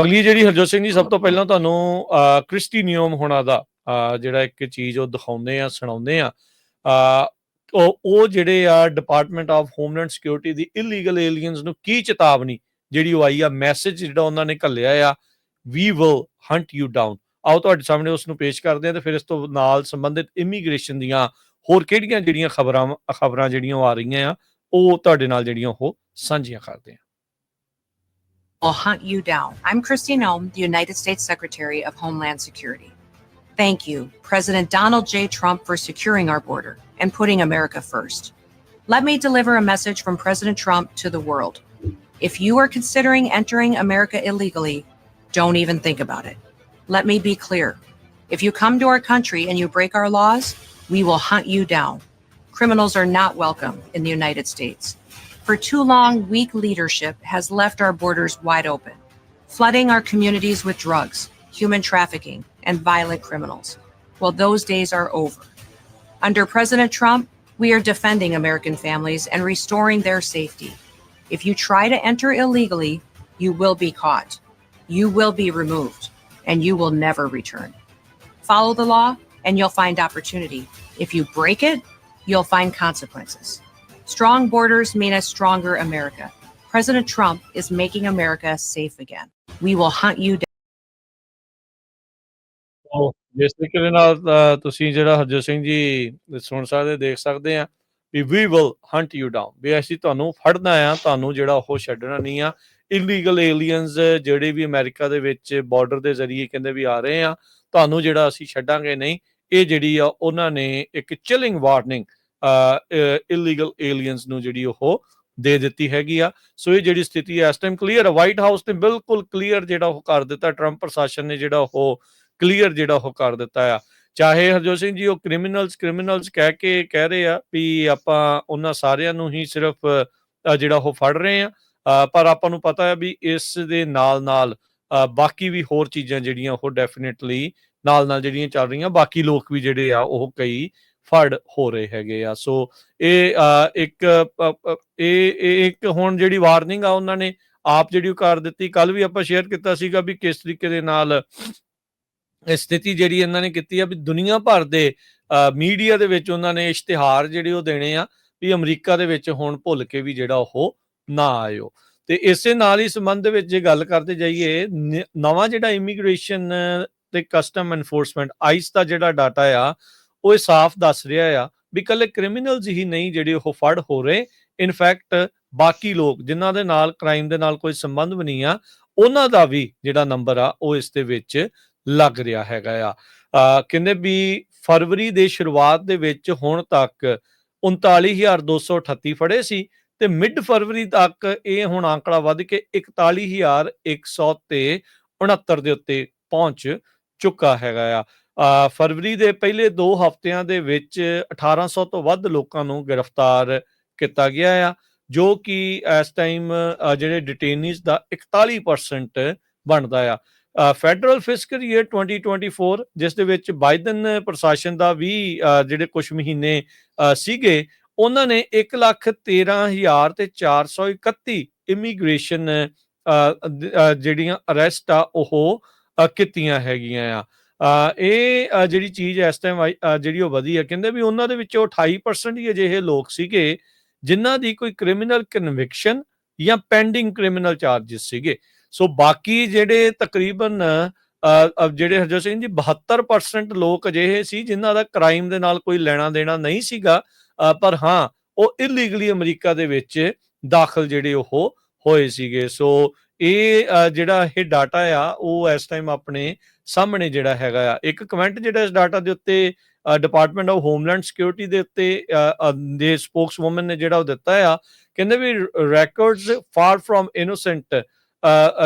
ਅਗਲੀ ਜਿਹੜੀ ਹਰਜੋਤ ਸਿੰਘ ਜੀ ਸਭ ਤੋਂ ਪਹਿਲਾਂ ਤੁਹਾਨੂੰ ਕ੍ਰਿਸਟੀ ਨਿਯਮ ਹੋਣਾ ਦਾ ਜਿਹੜਾ ਇੱਕ ਚੀਜ਼ ਉਹ ਦਿਖਾਉਂਦੇ ਆ ਸੁਣਾਉਂਦੇ ਆ। ਉਹ ਉਹ ਜਿਹੜੇ ਆ ਡਿਪਾਰਟਮੈਂਟ ਆਫ ਹੋਮਲੈਂਡ ਸਿਕਿਉਰਿਟੀ ਦੀ ਇਲੀਗਲ ਏਲੀਅਨਸ ਨੂੰ ਕੀ ਚੇਤਾਵਨੀ ਜਿਹੜੀ ਉਹ ਆਈ ਆ ਮੈਸੇਜ ਜਿਹੜਾ ਉਹਨਾਂ ਨੇ ਘੱਲਿਆ ਆ we will hunt you down ਆਓ ਤੁਹਾਡੇ ਸਾਹਮਣੇ ਉਸ ਨੂੰ ਪੇਸ਼ ਕਰਦੇ ਆ ਤੇ ਫਿਰ ਇਸ ਤੋਂ ਨਾਲ ਸੰਬੰਧਿਤ ਇਮੀਗ੍ਰੇਸ਼ਨ ਦੀਆਂ ਹੋਰ ਕਿਹੜੀਆਂ ਜਿਹੜੀਆਂ ਖਬਰਾਂ ਖਬਰਾਂ ਜਿਹੜੀਆਂ ਆ ਰਹੀਆਂ ਆ ਉਹ ਤੁਹਾਡੇ ਨਾਲ ਜਿਹੜੀਆਂ ਉਹ ਸਾਂਝੀਆਂ ਕਰਦੇ ਆ। Will hunt you down. I'm Christy Nome, the United States Secretary of Homeland Security. Thank you, President Donald J. Trump, for securing our border and putting America first. Let me deliver a message from President Trump to the world. If you are considering entering America illegally, don't even think about it. Let me be clear. If you come to our country and you break our laws, we will hunt you down. Criminals are not welcome in the United States. For too long, weak leadership has left our borders wide open, flooding our communities with drugs, human trafficking, and violent criminals. Well, those days are over. Under President Trump, we are defending American families and restoring their safety. If you try to enter illegally, you will be caught, you will be removed, and you will never return. Follow the law, and you'll find opportunity. If you break it, you'll find consequences. Strong borders mean a stronger America. President Trump is making America safe again. We will hunt you down. ਉਹ ਜਿਸ ਤਰੀਕੇ ਦੇ ਨਾਲ ਅ, ਤੁਸੀਂ ਜਿਹੜਾ ਹਰਜੋਤ ਸਿੰਘ ਜੀ ਸੁਣ ਸਕਦੇ ਦੇਖ ਸਕਦੇ ਆ we we will hunt you down ਵੀ ਅਸੀਂ ਤੁਹਾਨੂੰ ਫੜਨਾ ਆ ਤੁਹਾਨੂੰ ਜਿਹੜਾ ਉਹ ਛੱਡਣਾ ਨਹੀਂ ਆ ਇਲੀਗਲ ਏਲੀਅਨਸ ਜਿਹੜੇ ਵੀ ਅਮਰੀਕਾ ਦੇ ਵਿੱਚ ਬਾਰਡਰ ਦੇ ਜ਼ਰੀਏ ਕਹਿੰਦੇ ਵੀ ਆ ਰਹੇ ਆ ਤੁਹਾਨੂੰ ਜਿਹੜਾ ਅਸੀਂ ਛੱਡਾਂਗੇ ਨਹੀਂ ਇਹ ਜਿਹੜੀ ਆ ਉਹਨਾਂ ਨੇ ਇੱਕ ਚਿਲਿੰਗ ਵਾਰਨਿੰਗ ਇਲੀਗਲ ਏਲੀਅਨਸ ਨੂੰ ਜਿਹੜੀ ਉਹ ਦੇ ਦਿੱਤੀ ਹੈਗੀ ਆ। ਸੋ ਇਹ ਜਿਹੜੀ ਸਥਿਤੀ ਹੈ ਇਸ ਟਾਈਮ ਕਲੀਅਰ ਵਾਈਟ ਹਾਊਸ ਤੇ ਬਿਲਕੁਲ ਕਲੀਅਰ ਜਿਹੜਾ ਉਹ ਕਰ ਦਿੱਤਾ। ਟਰੰਪ ਪ੍ਰਸ਼ਾਸਨ ਨੇ ਜਿਹੜਾ ਉਹ ਕਲੀਅਰ ਜਿਹੜਾ ਉਹ ਕਰ ਦਿੱਤਾ ਆ। ਚਾਹੇ ਹਰਜੋਤ ਸਿੰਘ ਜੀ ਉਹ ਕ੍ਰਿਮੀਨਲਸ ਕ੍ਰਿਮੀਨਲਸ ਕਹਿ ਕੇ ਕਹਿ ਰਹੇ ਆ ਵੀ ਆਪਾਂ ਉਹਨਾਂ ਸਾਰਿਆਂ ਨੂੰ ਹੀ ਸਿਰਫ ਜਿਹੜਾ ਉਹ ਫੜ ਰਹੇ ਆ। ਪਰ ਆਪਾਂ ਨੂੰ ਪਤਾ ਹੈ ਵੀ ਇਸ ਦੇ ਨਾਲ ਨਾਲ ਅ, ਬਾਕੀ ਵੀ ਹੋਰ ਚੀਜ਼ਾਂ ਜਿਹੜੀਆਂ ਉਹ ਡੈਫੀਨਿਟਲੀ ਨਾਲ ਨਾਲ ਜਿਹੜੀਆਂ ਚੱਲ ਰਹੀਆਂ। ਬਾਕੀ ਲੋਕ ਵੀ ਜਿਹੜੇ ਆ ਉਹ ਕਈ ਫੜ ਹੋ ਰਹੇ ਹੈਗੇ ਆ। ਸੋ ਇਹ ਇੱਕ ਇਹ ਇੱਕ ਹੁਣ ਜਿਹੜੀ ਵਾਰਨਿੰਗ ਆ ਉਹਨਾਂ ਨੇ ਆਪ ਜਿਹੜੀ ਉਹ ਕਰ ਦਿੱਤੀ। ਕੱਲ ਵੀ ਆਪਾਂ ਸ਼ੇਅਰ ਕੀਤਾ ਸੀਗਾ ਵੀ ਕਿਸ ਤਰੀਕੇ ਦੇ ਨਾਲ ਇਹ ਸਥਿਤੀ ਜਿਹੜੀ ਇਹਨਾਂ ਨੇ ਕੀਤੀ ਆ ਵੀ ਦੁਨੀਆ ਭਰ ਦੇ ਮੀਡੀਆ ਦੇ ਵਿੱਚ ਉਹਨਾਂ ਨੇ ਇਸ਼ਤਿਹਾਰ ਜਿਹੜੇ ਉਹ ਦੇਣੇ ਆ ਵੀ ਅਮਰੀਕਾ ਦੇ ਵਿੱਚ ਹੁਣ ਭੁੱਲ ਕੇ ਵੀ ਜਿਹੜਾ ਉਹ ਨਾ ਆਇਓ। ਤੇ ਇਸੇ ਨਾਲ ਹੀ ਸੰਬੰਧ ਦੇ ਵਿੱਚ ਜੇ ਗੱਲ ਕਰਦੇ ਜਾਈਏ ਨਵਾਂ ਜਿਹੜਾ ਇਮੀਗ੍ਰੇਸ਼ਨ ਤੇ ਕਸਟਮ ਐਨਫੋਰਸਮੈਂਟ ਆਈਸ ਦਾ ਜਿਹੜਾ ਡਾਟਾ ਆ ਉਹ ਇਹ ਸਾਫ਼ ਦੱਸ ਰਿਹਾ ਆ ਵੀ ਕੱਲੇ ਕ੍ਰਿਮੀਨਲਸ ਹੀ ਨਹੀਂ ਜਿਹੜੇ ਉਹ ਫੜ ਹੋ ਰਹੇ। ਇਨਫੈਕਟ ਬਾਕੀ ਲੋਕ ਜਿਨ੍ਹਾਂ ਦੇ ਨਾਲ ਕ੍ਰਾਈਮ ਦੇ ਨਾਲ ਕੋਈ ਸੰਬੰਧ ਵੀ ਨਹੀਂ ਆ, ਉਹਨਾਂ ਦਾ ਵੀ ਜਿਹੜਾ ਨੰਬਰ ਆ, ਉਹ ਇਸ ਦੇ ਵਿੱਚ ਲੱਗ ਰਿਹਾ ਹੈਗਾ ਆ। ਕਹਿੰਦੇ ਵੀ ਫਰਵਰੀ ਦੇ ਸ਼ੁਰੂਆਤ ਦੇ ਵਿੱਚ ਹੁਣ ਤੱਕ 39238 ਫੜੇ ਸੀ ਤੇ ਮਿਡ ਫਰਵਰੀ ਤੱਕ ਇਹ ਹੁਣ ਆંકੜਾ ਵੱਧ ਕੇ 41100 ਤੇ 69 ਦੇ ਉੱਤੇ ਪਹੁੰਚ ਚੁੱਕਾ ਹੈਗਾ ਆ। ਫਰਵਰੀ ਦੇ ਪਹਿਲੇ 2 ਹਫ਼ਤਿਆਂ ਦੇ ਵਿੱਚ 1800 ਤੋਂ ਵੱਧ ਲੋਕਾਂ ਨੂੰ ਗ੍ਰਿਫਤਾਰ ਕੀਤਾ ਗਿਆ ਆ, ਜੋ ਕਿ ਇਸ ਟਾਈਮ ਜਿਹੜੇ ਡਿਟੇਨੀਜ਼ ਦਾ 41% ਬਣਦਾ ਆ। ਫੈਡਰਲ ਫਿਸਕਲ ਈਅਰ 2024 ਜਿਸ ਦੇ ਵਿੱਚ ਬਾਈਡਨ ਪ੍ਰਸ਼ਾਸਨ ਦਾ ਵੀ ਜਿਹੜੇ ਕੁਝ ਮਹੀਨੇ ਸੀਗੇ, ਉਹਨਾਂ ਨੇ 113000 ਤੇ 431 ਇਮੀਗ੍ਰੇਸ਼ਨ ਜਿਹੜੀਆਂ ਅਰੈਸਟ ਆ, ਉਹ ਕੀਤੀਆਂ ਹੈਗੀਆਂ ਆ। ਇਹ ਜਿਹੜੀ ਚੀਜ਼ ਇਸ ਟਾਈਮ ਜਿਹੜੀ ਉਹ ਵਧੀ ਹੈ, ਕਹਿੰਦੇ ਵੀ ਉਹਨਾਂ ਦੇ ਵਿੱਚੋਂ 28% ਹੀ ਅਜਿਹੇ ਲੋਕ ਸੀਗੇ ਜਿਨ੍ਹਾਂ ਦੀ ਕੋਈ ਕ੍ਰਿਮੀਨਲ ਕਨਵਿਕਸ਼ਨ ਜਾਂ ਪੈਂਡਿੰਗ ਕ੍ਰਿਮੀਨਲ ਚਾਰजेस ਸੀਗੇ। ਸੋ ਬਾਕੀ ਜਿਹੜੇ ਤਕਰੀਬਨ ਜਿਹੜੇ ਹਰਜੋਤ ਸਿੰਘ ਜੀ 72% ਲੋਕ ਅਜਿਹੇ ਸੀ ਜਿਨ੍ਹਾਂ ਦਾ ਕ੍ਰਾਈਮ ਦੇ ਨਾਲ ਕੋਈ ਲੈਣਾ ਦੇਣਾ ਨਹੀਂ ਸੀਗਾ। ਪਰ ਹਾਂ, ਉਹ ਇਲੀਗਲੀ ਅਮਰੀਕਾ ਦੇ ਵਿੱਚ ਦਾਖਲ ਜਿਹੜੇ ਉਹ ਹੋਏ ਸੀਗੇ। ਸੋ ਇਹ ਜਿਹੜਾ ਇਹ ਡਾਟਾ ਆ ਉਹ ਇਸ ਟਾਈਮ ਆਪਣੇ ਸਾਹਮਣੇ ਜਿਹੜਾ ਹੈਗਾ ਆ। ਇੱਕ ਕਮੈਂਟ ਜਿਹੜਾ ਇਸ ਡਾਟਾ ਦੇ ਉੱਤੇ ਡਿਪਾਰਟਮੈਂਟ ਆਫ ਹੋਮਲੈਂਡ ਸਿਕਿਉਰਿਟੀ ਦੇ ਉੱਤੇ ਅ, ਅ, ਦੇ ਨੇ ਜਿਹੜਾ ਉਹ ਦਿੱਤਾ ਆ ਕਹਿੰਦੇ ਵੀ ਰੈਕੋਰਡਸ ਫਾਰ ਫਰਮ ਇਨੋਸੈਂਟ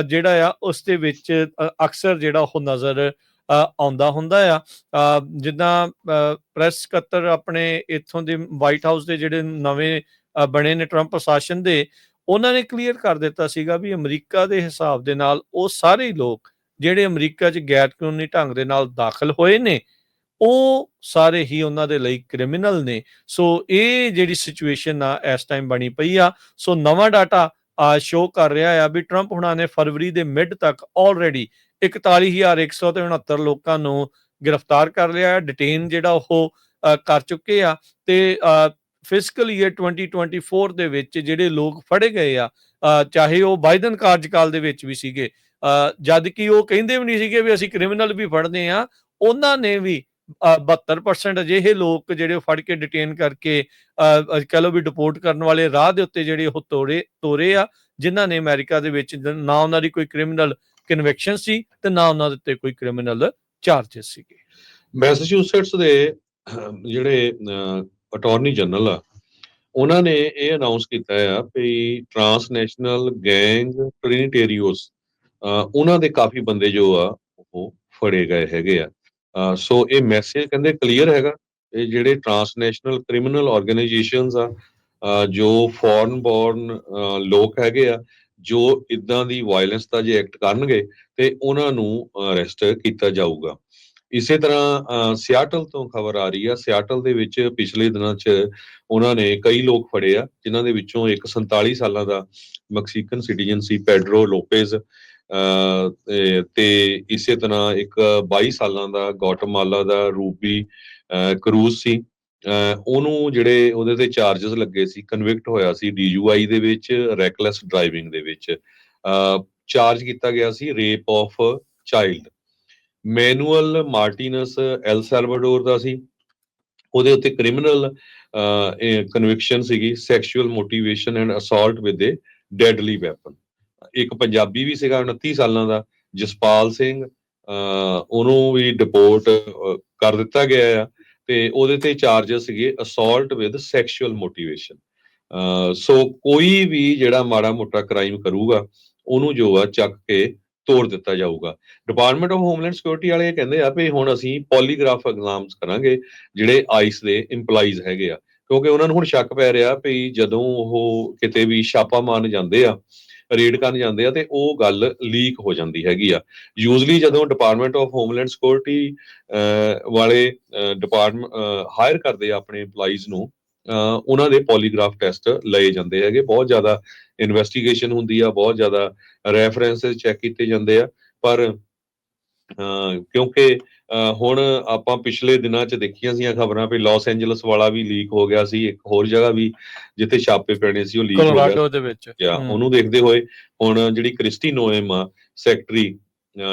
ਜਿਹੜਾ ਆ ਉਸ ਦੇ ਵਿੱਚ ਅਕਸਰ ਜਿਹੜਾ ਉਹ ਨਜ਼ਰ ਆਉਂਦਾ ਹੁੰਦਾ ਆ। ਜਿੱਦਾਂ ਪ੍ਰੈਸ ਸਕੱਤਰ ਆਪਣੇ ਇੱਥੋਂ ਦੇ ਵਾਈਟ ਹਾਊਸ ਦੇ ਜਿਹੜੇ ਨਵੇਂ ਬਣੇ ਨੇ ਟਰੰਪ ਪ੍ਰਸ਼ਾਸਨ ਦੇ ਉਹਨਾਂ ਨੇ ਕਲੀਅਰ ਕਰ ਦਿੱਤਾ ਸੀਗਾ ਵੀ ਅਮਰੀਕਾ ਦੇ ਹਿਸਾਬ ਦੇ ਨਾਲ ਉਹ ਸਾਰੇ ਲੋਕ ਜਿਹੜੇ ਅਮਰੀਕਾ 'ਚ ਗੈਰ ਕਾਨੂੰਨੀ ਢੰਗ ਦੇ ਨਾਲ ਦਾਖਲ ਹੋਏ ਨੇ, ਉਹ ਸਾਰੇ ਹੀ ਉਹਨਾਂ ਦੇ ਲਈ ਕ੍ਰਿਮੀਨਲ ਨੇ। ਸੋ ਇਹ ਜਿਹੜੀ ਸਿਚੁਏਸ਼ਨ ਆ, ਇਸ ਟਾਈਮ ਬਣੀ ਪਈ ਆ। ਸੋ ਨਵਾਂ ਡਾਟਾ ਸ਼ੋ ਕਰ ਰਿਹਾ ਆ ਵੀ ਟਰੰਪ ਹੁਣਾਂ ਨੇ ਫਰਵਰੀ ਦੇ ਮਿਡ ਤੱਕ ਆਲਰੇਡੀ 41169 ਲੋਕਾਂ ਨੂੰ ਗ੍ਰਿਫਤਾਰ ਕਰ ਲਿਆ ਹੈ ਡਿਟੇਨ ਜਿਹੜਾ ਉਹ ਕਰ ਚੁੱਕੇ ਆ। ਤੇ ਫਿਸਕਲ ਈਅਰ 2024 ਦੇ ਵਿੱਚ ਜਿਹੜੇ ਲੋਕ ਫੜੇ ਗਏ ਆ ਚਾਹੇ ਉਹ ਬਾਈਡਨ ਕਾਰਜਕਾਲ ਦੇ ਵਿੱਚ ਵੀ ਸੀਗੇ ਜਦ ਕਿ ਉਹ ਕਹਿੰਦੇ ਵੀ ਨਹੀਂ ਸੀਗੇ ਵੀ ਅਸੀਂ ਕ੍ਰਿਮੀਨਲ ਵੀ ਫੜਦੇ ਆ, ਉਹਨਾਂ ਨੇ ਵੀ 72% ਅਜਿਹੇ ਲੋਕ ਜਿਹੜੇ ਫੜ ਕੇ ਡਿਟੇਨ ਕਰਕੇ ਕਹ ਲਓ ਵੀ ਡਿਪੋਰਟ ਕਰਨ ਵਾਲੇ ਰਾਹ ਦੇ ਉੱਤੇ ਜਿਹੜੇ ਉਹ ਤੋੜੇ, ਤੋਰੇ ਆ, ਜਿਨ੍ਹਾਂ ਨੇ ਅਮਰੀਕਾ ਦੇ ਵਿੱਚ ਨਾ ਉਹਨਾਂ ਦੀ ਕੋਈ ਕ੍ਰਿਮੀਨਲ ਕਨਵੈਕਸ਼ਨ ਸੀ ਤੇ ਨਾ ਉਹਨਾਂ ਦੇ ਉੱਤੇ ਕੋਈ ਕ੍ਰਿਮੀਨਲ ਚਾਰजेस ਸੀਗੇ। ਮੈਸੇਚਿਉਸੇਟਸ ਦੇ ਜਿਹੜੇ ਅਟਾਰਨੀ ਜਨਰਲ ਆ। ਉਹਨਾਂ ਨੇ ਇਹ ਅਨਾਉਂਸ ਕੀਤਾ ਆ ਵੀ ਟਰਾਂਸਨੈਸ਼ਨਲ ਗੈਂਗ ਟ੍ਰਿਨਿਟੇਰੀਓਸ ਉਹਨਾਂ ਦੇ ਕਾਫੀ ਬੰਦੇ ਜੋ ਆ, ਉਹ ਫੜੇ ਗਏ ਹੈਗੇ ਆ। ਸੋ ਇਹ ਮੈਸੇਜ ਕਹਿੰਦੇ ਕਲੀਅਰ ਹੈਗਾ, ਇਹ ਜਿਹੜੇ ਟਰਾਂਸਨੈਸ਼ਨਲ ਕ੍ਰਿਮੀਨਲ ਆਰਗੇਨਾਈਜੇਸ਼ਨਸ ਆ ਜੋ ਫੋਰਨ ਬੋਰਨ ਲੋਕ ਹੈਗੇ ਆ, ਜੋ ਇਦਾਂ ਦੀ ਵਾਇਲੈਂਸ ਦਾ ਜੇ ਐਕਟ ਕਰਨਗੇ, ਤੇ ਉਹਨਾਂ ਨੂੰ ਅਰੈਸਟ ਕੀਤਾ ਜਾਊਗਾ। ਇਸੇ ਤਰ੍ਹਾਂ ਸਿਆਟਲ ਤੋਂ ਖਬਰ ਆ ਰਹੀ ਆ। ਸਿਆਟਲ ਦੇ ਵਿੱਚ ਪਿਛਲੇ ਦਿਨਾਂ 'ਚ ਉਹਨਾਂ ਨੇ ਕਈ ਲੋਕ ਫੜੇ ਆ ਜਿਨ੍ਹਾਂ ਦੇ ਵਿੱਚੋਂ ਇੱਕ 47 ਸਾਲਾਂ ਦਾ ਮੈਕਸੀਕਨ ਸਿਟੀਜ਼ਨ ਸੀ ਪੈਡਰੋ ਲੋਪੇਜ਼ ਤੇ- ਇਸੇ ਤਰ੍ਹਾਂ ਇੱਕ 22 ਸਾਲਾਂ ਦਾ ਗੋਟਮਾਲਾ ਦਾ ਰੂਬੀ ਕਰੂਜ਼ ਸੀ। ਅਹ, ਉਹਨੂੰ ਜਿਹੜੇ ਉਹਦੇ ਤੇ ਚਾਰजेस ਲੱਗੇ ਸੀ ਕਨਵਿਕਟ ਹੋਇਆ ਸੀ ਡੀਯੂਆਈ ਦੇ ਵਿੱਚ ਰੈਕਲੈਸ ਡਰਾਈਵਿੰਗ ਦੇ ਵਿੱਚ। ਚਾਰਜ ਕੀਤਾ ਗਿਆ ਸੀ rape of child Manuel Martinez El Salvador ਦਾ ਸੀ। ਉਹਦੇ ਉੱਤੇ ਕ੍ਰਿਮੀਨਲ ਕਨਵਿਕਸ਼ਨ ਸੀਗੀ sexual motivation and assault with a deadly weapon ਇੱਕ ਪੰਜਾਬੀ ਵੀ ਸੀਗਾ 29 ਸਾਲਾਂ ਦਾ, ਜਸਪਾਲ ਸਿੰਘ ਉਹਨੂੰ ਵੀ ਡਿਪੋਰਟ ਕਰ ਦਿੱਤਾ ਗਿਆ ਆ। ਤੇ ਉਹਦੇ ਤੇ ਚਾਰजेस ਸੀਗੇ assault with sexual motivation so ਕੋਈ ਵੀ ਜਿਹੜਾ ਮਾੜਾ ਮੋਟਾ ਕ੍ਰਾਈਮ ਕਰੂਗਾ, ਉਹਨੂੰ ਜੋ ਆ ਚੱਕ ਕੇ ਤੋੜ ਦਿੱਤਾ ਜਾਊਗਾ। ਡਿਪਾਰਟਮੈਂਟ ਆਫ ਹੋਮਲੈਂਡ ਸਿਕਿਉਰਿਟੀ ਵਾਲੇ ਇਹ ਕਹਿੰਦੇ ਆ ਵੀ ਹੁਣ ਅਸੀਂ ਪੋਲੀਗ੍ਰਾਫ ਐਗਜ਼ਾਮਸ ਕਰਾਂਗੇ, ਜਿਹੜੇ ਆਈਸ ਦੇ EMPLOYEES ਹੈਗੇ ਆ। ਕਿਉਂਕਿ ਉਹਨਾਂ ਨੂੰ ਹੁਣ ਸ਼ੱਕ ਪੈ ਰਿਹਾ ਵੀ ਜਦੋਂ ਉਹ ਕਿਤੇ ਵੀ ਛਾਪਾ ਮਾਰਨ ਜਾਂਦੇ ਆ ਰੇਡ ਕਰਨ ਜਾਂਦੇ ਆ ਤੇ ਉਹ ਗੱਲ ਲੀਕ ਹੋ ਜਾਂਦੀ ਹੈਗੀ ਆ। ਯੂਜ਼ਲੀ ਜਦੋਂ ਡਿਪਾਰਟਮੈਂਟ ਆਫ ਹੋਮਲੈਂਡ ਸਿਕਿਉਰਿਟੀ ਵਾਲੇ ਡਿਪਾਰਟਮੈਂਟ ਹਾਇਰ ਕਰਦੇ ਆ ਆਪਣੇ EMPLOYEES ਨੂੰ ਉਹਨਾਂ ਦੇ ਪੋਲੀਗ੍ਰਾਫ ਟੈਸਟ ਲਏ ਜਾਂਦੇ ਹੈਗੇ। ਬਹੁਤ ਜ਼ਿਆਦਾ ਇਨਵੈਸਟੀਗੇਸ਼ਨ ਹੁੰਦੀ ਆ ਬਹੁਤ ਜ਼ਿਆਦਾ ਰੈਫਰੈਂਸਸ ਚੈੱਕ ਕੀਤੇ ਜਾਂਦੇ ਆ। ਪਰ ਕਿਉਂਕਿ ਹੁਣ ਆਪਾਂ ਪਿਛਲੇ ਦਿਨਾਂ 'ਚ ਦੇਖੀਆਂ ਸੀਆਂ ਖਬਰਾਂ ਵੀ ਲਾਸ ਐਂਜਲਸ ਵਾਲਾ ਵੀ ਲੀਕ ਹੋ ਗਿਆ ਸੀ ਇੱਕ ਹੋਰ ਜਗ੍ਹਾ ਵੀ ਜਿੱਥੇ ਛਾਪੇ ਪੈਣੇ ਸੀ ਉਹ ਲੀਕ ਹੋ ਗਿਆ। ਕੋਲੋਰਾਡੋ ਦੇ ਵਿੱਚ। ਜਾਂ। ਉਹਨੂੰ ਦੇਖਦੇ ਹੋਏ ਹੁਣ ਜਿਹੜੀ ਕ੍ਰਿਸਟੀ ਨੋਏਮ ਆ secretary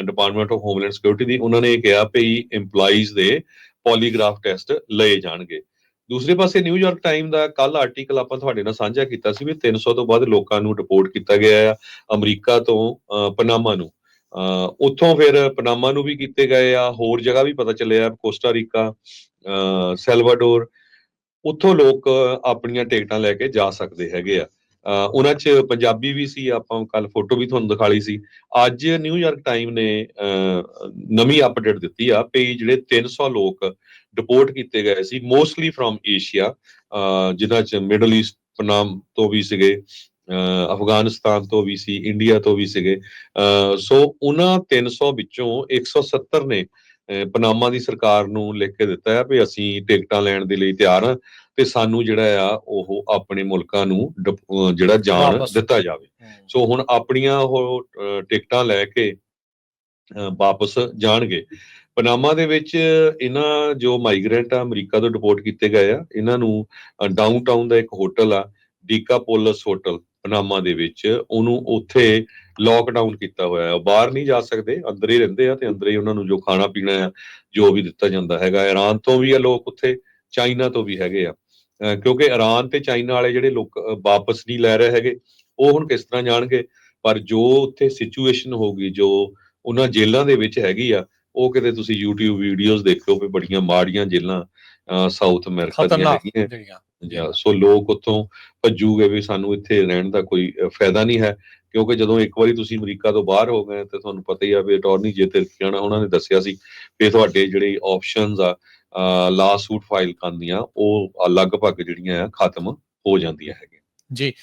department of homeland security ਦੀ ਉਹਨਾਂ ਨੇ ਇਹ ਕਿਹਾ ਵੀ EMPLOYEES ਦੇ ਪੋਲੀਗ੍ਰਾਫ ਟੈਸਟ ਲਏ ਜਾਣਗੇ। ਦੂਸਰੇ ਪਾਸੇ ਨਿਊਯਾਰਕ ਟਾਈਮ ਦਾ ਕੱਲ ਆਰਟੀਕਲ ਆਪਾਂ ਤੁਹਾਡੇ ਨਾਲ ਸਾਂਝਾ ਕੀਤਾ ਸੀ ਵੀ 300 ਤੋਂ ਵੱਧ ਲੋਕਾਂ ਨੂੰ ਰਿਪੋਰਟ ਕੀਤਾ ਗਿਆ ਆ ਅਮਰੀਕਾ ਤੋਂ ਪਨਾਮਾ ਨੂੰ। ਉੱਥੋਂ ਫਿਰ ਪਨਾਮਾ ਨੂੰ ਵੀ ਕੀਤੇ ਗਏ ਆ, ਹੋਰ ਜਗ੍ਹਾ ਵੀ ਪਤਾ ਚੱਲਿਆ, ਕੋਸਟਾ ਰੀਕਾ ਸੈਲਵਾਡੋਰ। ਉੱਥੋਂ ਲੋਕ ਆਪਣੀਆਂ ਟਿਕਟਾਂ ਲੈ ਕੇ ਜਾ ਸਕਦੇ ਹੈਗੇ ਆ। ਉਹਨਾਂ 'ਚ ਪੰਜਾਬੀ ਵੀ ਸੀ ਆਪਾਂ ਕੱਲ ਫੋਟੋ ਵੀ ਤੁਹਾਨੂੰ ਦਿਖਾਲੀ ਸੀ। ਅੱਜ ਨਿਊਯਾਰਕ ਟਾਈਮ ਨੇ ਨਵੀਂ ਅਪਡੇਟ ਦਿੱਤੀ ਆ ਵੀ ਜਿਹੜੇ 300 ਲੋਕ ਡਿਪੋਰਟ ਕੀਤੇ ਗਏ ਸੀ ਮੋਸਟਲੀ ਫਰਮ ਏਸ਼ੀਆ ਜਿਨ੍ਹਾਂ 'ਚ ਮਿਡਲ ਈਸਟ ਪਨਾਮ ਤੋਂ ਵੀ ਸੀਗੇ ਅਫਗਾਨਿਸਤਾਨ ਤੋਂ ਵੀ ਸੀ ਇੰਡੀਆ ਤੋਂ ਵੀ ਸੀਗੇ। ਅਹ, ਸੋ ਉਹਨਾਂ 300 ਵਿੱਚੋਂ 170 ਨੇ ਪਨਾਮਾ ਦੀ ਸਰਕਾਰ ਨੂੰ ਲਿਖ ਕੇ ਦਿੱਤਾ ਹੈ ਵੀ ਅਸੀਂ ਟਿਕਟਾਂ ਲੈਣ ਦੇ ਲਈ ਤਿਆਰ ਹਾਂ ਤੇ ਸਾਨੂੰ ਜਿਹੜਾ ਆ ਉਹ ਆਪਣੇ ਮੁਲਕਾਂ ਨੂੰ ਜਿਹੜਾ ਜਾਣ। ਦਿੱਤਾ ਜਾਵੇ। ਸੋ ਹੁਣ ਆਪਣੀਆਂ ਉਹ ਟਿਕਟਾਂ ਲੈ ਕੇ ਵਾਪਸ ਜਾਣਗੇ। ਪਨਾਮਾ ਦੇ ਵਿੱਚ ਇਹਨਾਂ ਜੋ ਮਾਈਗ੍ਰੈਂਟ ਆ ਅਮਰੀਕਾ ਤੋਂ ਡਿਪੋਰਟ ਕੀਤੇ ਗਏ ਆ ਇਹਨਾਂ ਨੂੰ ਡਾਊਨਟਾਊਨ ਦਾ ਇੱਕ ਹੋਟਲ ਆ ਡੀਕਾਪੋਲਸ ਹੋਟਲ ਪਨਾਮਾ ਦੇ ਵਿੱਚ। ਉਹਨੂੰ ਉੱਥੇ ਲੋਕਡਾਊਨ ਕੀਤਾ ਹੋਇਆ ਹੈ। ਬਾਹਰ ਨਹੀਂ ਜਾ ਸਕਦੇ ਅੰਦਰ ਹੀ ਰਹਿੰਦੇ ਆ ਤੇ ਅੰਦਰ ਹੀ ਉਹਨਾਂ ਨੂੰ ਜੋ ਖਾਣਾ ਪੀਣਾ ਆ ਜੋ ਵੀ ਦਿੱਤਾ ਜਾਂਦਾ ਹੈਗਾ। ਇਰਾਨ ਤੋਂ ਵੀ ਆ ਲੋਕ ਉੱਥੇ ਚਾਈਨਾ ਤੋਂ ਵੀ ਹੈਗੇ ਆ। ਕਿਉਂਕਿ ਇਰਾਨ ਤੇ ਚਾਈਨਾ ਵਾਲੇ ਜਿਹੜੇ ਲੋਕ ਵਾਪਸ ਨਹੀਂ ਲੈ ਰਹੇ ਹੈਗੇ ਉਹ ਹੁਣ ਕਿਸ ਤਰ੍ਹਾਂ ਜਾਣਗੇ? ਪਰ ਜੋ ਉੱਥੇ ਸਿਚੁਏਸ਼ਨ ਹੋਗੀ ਜੋ ਉਹਨਾਂ ਜੇਲ੍ਹਾਂ ਦੇ ਵਿੱਚ ਹੈਗੀ ਆ ਉਹ ਕਿਤੇ ਤੁਸੀਂ YouTube ਵੀਡੀਓਜ਼ ਦੇਖਿਓ ਵੀ ਬੜੀਆਂ ਮਾੜੀਆਂ ਜੇਲ੍ਹਾਂ ਸਾਊਥ ਅਮਰੀਕਾ ਦੀਆਂ ਹੈਗੀਆਂ। ਜਾਂ ਸੋ ਲੋਕ ਉੱਥੋਂ ਭੱਜੂਗੇ ਵੀ ਸਾਨੂੰ ਇੱਥੇ ਰਹਿਣ ਦਾ ਕੋਈ ਫਾਇਦਾ ਨਹੀਂ ਹੈ। ਕਿਉਂਕਿ ਜਦੋਂ ਇੱਕ ਵਾਰੀ ਤੁਸੀਂ ਅਮਰੀਕਾ ਤੋਂ ਬਾਹਰ ਹੋ ਗਏ ਤੇ ਤੁਹਾਨੂੰ ਪਤਾ ਹੀ ਆ ਵੀ ਅਟਾਰਨੀ ਜੇ ਤੇ ਜਾਣਾ ਉਹਨਾਂ ਨੇ ਦੱਸਿਆ ਸੀ ਵੀ ਤੁਹਾਡੇ ਜਿਹੜੇ ਆਪਸ਼ਨਸ ਆ ਲਾ ਸੂਟ ਫਾਈਲ ਕਰਨੀਆਂ, ਉਹ ਲਗਭਗ ਜਿਹੜੀਆਂ ਆ, ਖਤਮ ਹੋ ਜਾਂਦੀਆਂ ਹੈਗੀਆਂ। ਜੀ